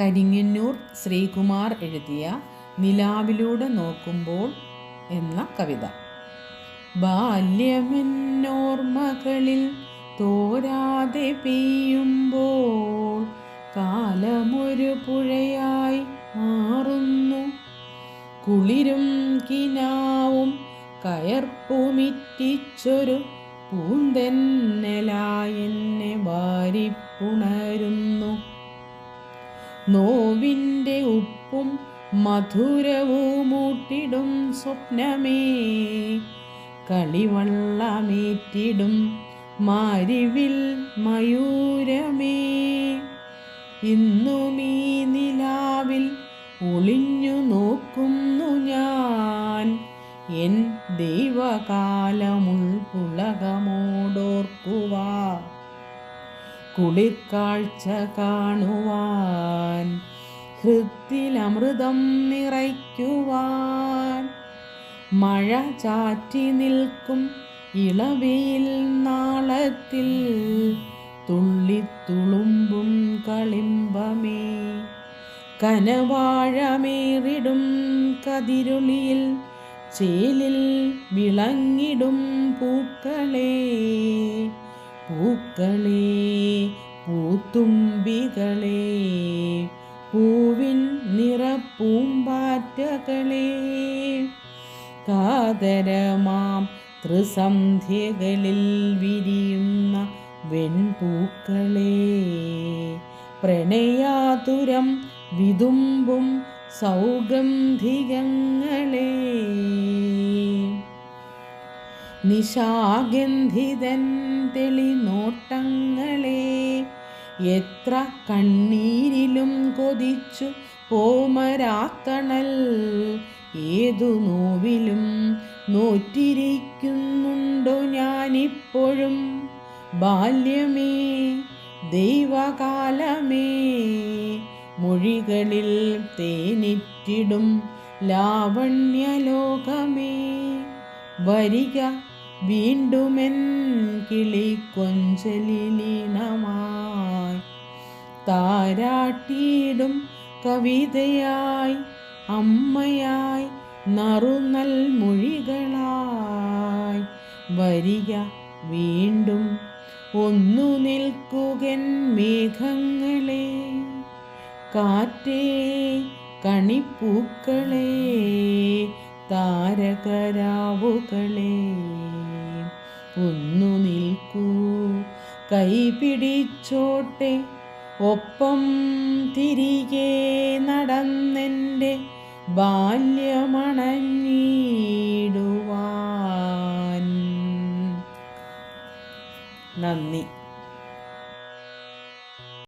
കരിങ്ങന്നൂർ ശ്രീകുമാർ എഴുതിയ നിലാവിലൂടെ നോക്കുമ്പോൾ എന്ന കവിത. ബാല്യമെന്നോർമകളിൽ തോരാതെ പെയ്യുമ്പോൾ കാലമൊരു പുഴയായി മാറുന്നു. കുളിരും കിനാവും കയർപ്പുമിറ്റിച്ചൊരു പൂന്തെന്നലായെന്നെ വാരിപ്പുണരുന്നു. നോവിന്റെ ഉപ്പും മധുരവുമൂട്ടിടും സ്വപ്നമേ. കളിവള്ളമേറ്റിടും മാരിവിൽ മയൂരമേ. ഇന്നു മീ നിലാവിൽ ഒളിഞ്ഞു നോക്കുന്നു ഞാൻ. എൻ ദൈവകാലമുൾപ്പുളകമോടോർക്കുവാ കുളിർക്കാഴ്ച കാണുവാൻ ഹൃത്തിലമൃതം നിറയ്ക്കുവാൻ. മഴ ചാറ്റി നിൽക്കും ഇളവയിൽ നാളത്തിൽ തുള്ളിത്തുളുമ്പും കളിമ്പമേ. കനവാഴമേറിടും കതിരുളിയിൽ ചേലിൽ വിളങ്ങിടും പൂക്കളേ. പൂക്കളെ പൂത്തുമ്പികളെ പൂവിൻ നിറപ്പൂമ്പാറ്റകളെ കാതരമാം ത്രിസന്ധ്യകളിൽ വിരിയുന്ന വെൺപൂക്കളെ പ്രണയാതുരം വിതുമ്പും സൗഗന്ധികങ്ങളെ. നിശാഗന്ധിതൻ തെളിനോട്ടങ്ങളെ എത്ര കണ്ണീരിലും കൊതിച്ചു പോമരാത്തണൽ. ഏതു നോവിലും നോറ്റിരിക്കുന്നുണ്ടോ ഞാനിപ്പോഴും. ബാല്യമേ ദൈവകാലമേ മൊഴികളിൽ തേനിറ്റിടും ലാവണ്യലോകമേ. വരിക വീണ്ടുമെൻ കിളി കൊഞ്ചലിലീണമായി താരാട്ടിയിടും കവിതയായി അമ്മയായി നറുനൽ മൊഴികളായി വരിക വീണ്ടും ഒന്നു നിൽക്കുകൻ മേഘങ്ങളെ കാറ്റേ കണിപ്പൂക്കളെ താരകരാവുകളെ. ഒന്നു നിൽക്കൂ കൈ പിടിച്ചോട്ടെ ഒപ്പം തിരികെ നടന്നെന്റെ ബാല്യമണഞ്ഞിടുവാൻ. നന്ദി.